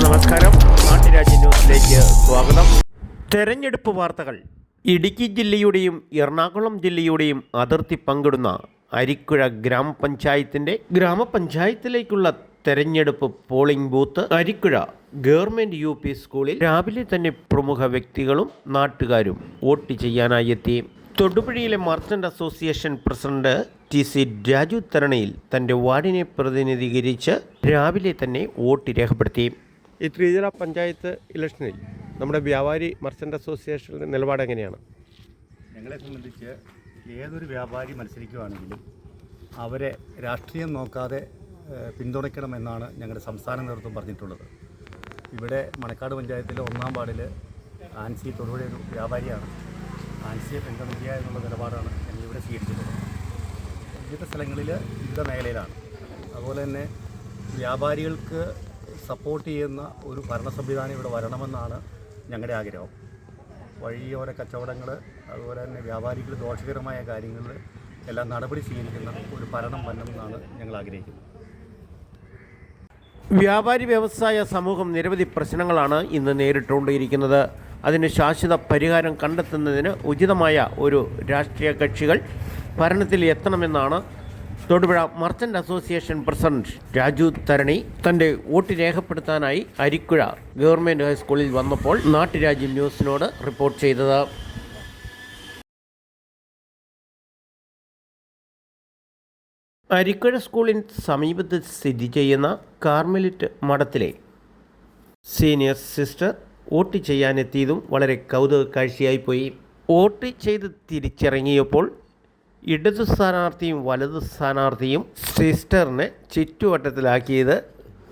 നമസ്കാരം. ന്യൂസിലേക്ക് സ്വാഗതം. തെരഞ്ഞെടുപ്പ് വാർത്തകൾ. ഇടുക്കി ജില്ലയുടെയും എറണാകുളം ജില്ലയുടെയും അതിർത്തി പങ്കിടുന്ന അരിക്കുഴ ഗ്രാമപഞ്ചായത്തിന്റെ ഗ്രാമപഞ്ചായത്തിലേക്കുള്ള തെരഞ്ഞെടുപ്പ് polling booth Arikuzha government U P സ്കൂളിൽ രാവിലെ തന്നെ പ്രമുഖ വ്യക്തികളും നാട്ടുകാരും വോട്ട് ചെയ്യാനായി എത്തി. തൊടുപുഴയിലെ merchant association president T C Raju Tharanayil തന്റെ വാർഡിനെ പ്രതിനിധീകരിച്ച് രാവിലെ തന്നെ വോട്ട് രേഖപ്പെടുത്തി. ഈ ത്രിതല പഞ്ചായത്ത് ഇലക്ഷനിൽ നമ്മുടെ വ്യാപാരി മർച്ചന്റ് അസോസിയേഷന്റെ നിലപാട് എങ്ങനെയാണ്? ഞങ്ങളെ സംബന്ധിച്ച് ഏതൊരു വ്യാപാരി മത്സരിക്കുകയാണെങ്കിലും അവരെ രാഷ്ട്രീയം നോക്കാതെ പിന്തുണയ്ക്കണമെന്നാണ് ഞങ്ങളുടെ സംസ്ഥാന നേതൃത്വം പറഞ്ഞിട്ടുള്ളത്. ഇവിടെ മണക്കാട് പഞ്ചായത്തിലെ ഒന്നാം വാർഡിൽ ആൻസി തൊടുപുഴ ഒരു വ്യാപാരിയാണ്. ആൻസിയെ പിന്തുണയ്ക്കുക എന്നുള്ള നിലപാടാണ് ഞങ്ങളിവിടെ സ്വീകരിച്ചിട്ടുള്ളത്. വിവിധ സ്ഥലങ്ങളിൽ വിവിധ മേഖലയിലാണ്. അതുപോലെ തന്നെ വ്യാപാരികൾക്ക് സപ്പോർട്ട് ചെയ്യുന്ന ഒരു ഭരണ സംവിധാനം ഇവിടെ വരണമെന്നാണ് ഞങ്ങളുടെ ആഗ്രഹം. വഴിയോര കച്ചവടങ്ങൾ അതുപോലെ തന്നെ വ്യാപാരികൾ ദോഷകരമായ കാര്യങ്ങളിൽ എല്ലാം നടപടി സ്വീകരിക്കുന്ന ഒരു ഭരണം വരണമെന്നാണ് ഞങ്ങൾ ആഗ്രഹിക്കുന്നത്. വ്യാപാരി വ്യവസായ സമൂഹം നിരവധി പ്രശ്നങ്ങളാണ് ഇന്ന് നേരിട്ടുകൊണ്ടിരിക്കുന്നത്. അതിന് ശാശ്വത പരിഹാരം കണ്ടെത്തുന്നതിന് ഉചിതമായ ഒരു രാഷ്ട്രീയ കക്ഷികൾ ഭരണത്തിൽ എത്തണമെന്നാണ് Thodupuzha merchant association president Raju Tharani തന്റെ വോട്ട് രേഖപ്പെടുത്താനായി അരിക്കുഴ ഗവൺമെന്റ് ഹൈസ്കൂളിൽ വന്നപ്പോൾ നാട്ടുരാജ്യം ന്യൂസിനോട് റിപ്പോർട്ട് ചെയ്തത്. ചെയ്യുന്ന സീനിയർ സിസ്റ്റർ വോട്ട് വളരെ വോട്ട് ഇടതു സ്ഥാനാർത്ഥിയും വലത് സ്ഥാനാർത്ഥിയും സിസ്റ്ററിനെ ചുറ്റുവട്ടത്തിലാക്കിയത്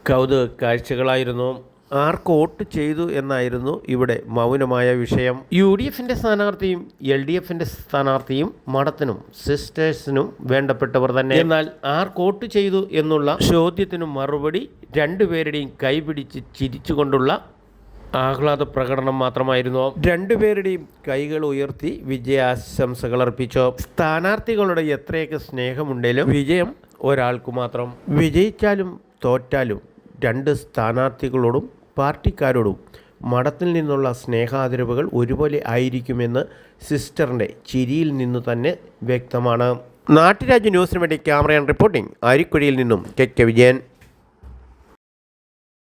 കൗതുക കാഴ്ചകളായിരുന്നു. ആർക്ക് വോട്ട് ചെയ്തു എന്നായിരുന്നു ഇവിടെ മൗനമായ വിഷയം. യു ഡി എഫിന്റെ സ്ഥാനാർത്ഥിയും എൽ ഡി എഫിന്റെ സ്ഥാനാർത്ഥിയും മഠത്തിനും സിസ്റ്റേഴ്സിനും വേണ്ടപ്പെട്ടവർ തന്നെ. എന്നാൽ ആർക്ക് വോട്ട് ചെയ്തു എന്നുള്ള ചോദ്യത്തിനു മറുപടി രണ്ടുപേരുടെയും കൈപിടിച്ച് ചിരിച്ചുകൊണ്ടുള്ള ആഹ്ലാദ പ്രകടനം മാത്രമായിരുന്നു. രണ്ടുപേരുടെയും കൈകൾ ഉയർത്തി വിജയാശംസകൾ അർപ്പിച്ചു. സ്ഥാനാർത്ഥികളുടെ എത്രയൊക്കെ സ്നേഹമുണ്ടെങ്കിലും വിജയം ഒരാൾക്ക് മാത്രം. വിജയിച്ചാലും തോറ്റാലും രണ്ട് സ്ഥാനാർത്ഥികളോടും പാർട്ടിക്കാരോടും മഠത്തിൽ നിന്നുള്ള സ്നേഹാദരവുകൾ ഒരുപോലെ ആയിരിക്കുമെന്ന് സിസ്റ്ററിന്റെ ചിരിയിൽ നിന്ന് തന്നെ വ്യക്തമാണ്. നാട്ടുരാജ്യ ന്യൂസിന് വേണ്ടി ക്യാമറ ആൻഡ് റിപ്പോർട്ടിംഗ് അരിക്കുഴിയിൽ നിന്നും കെ കെ വിജയൻ.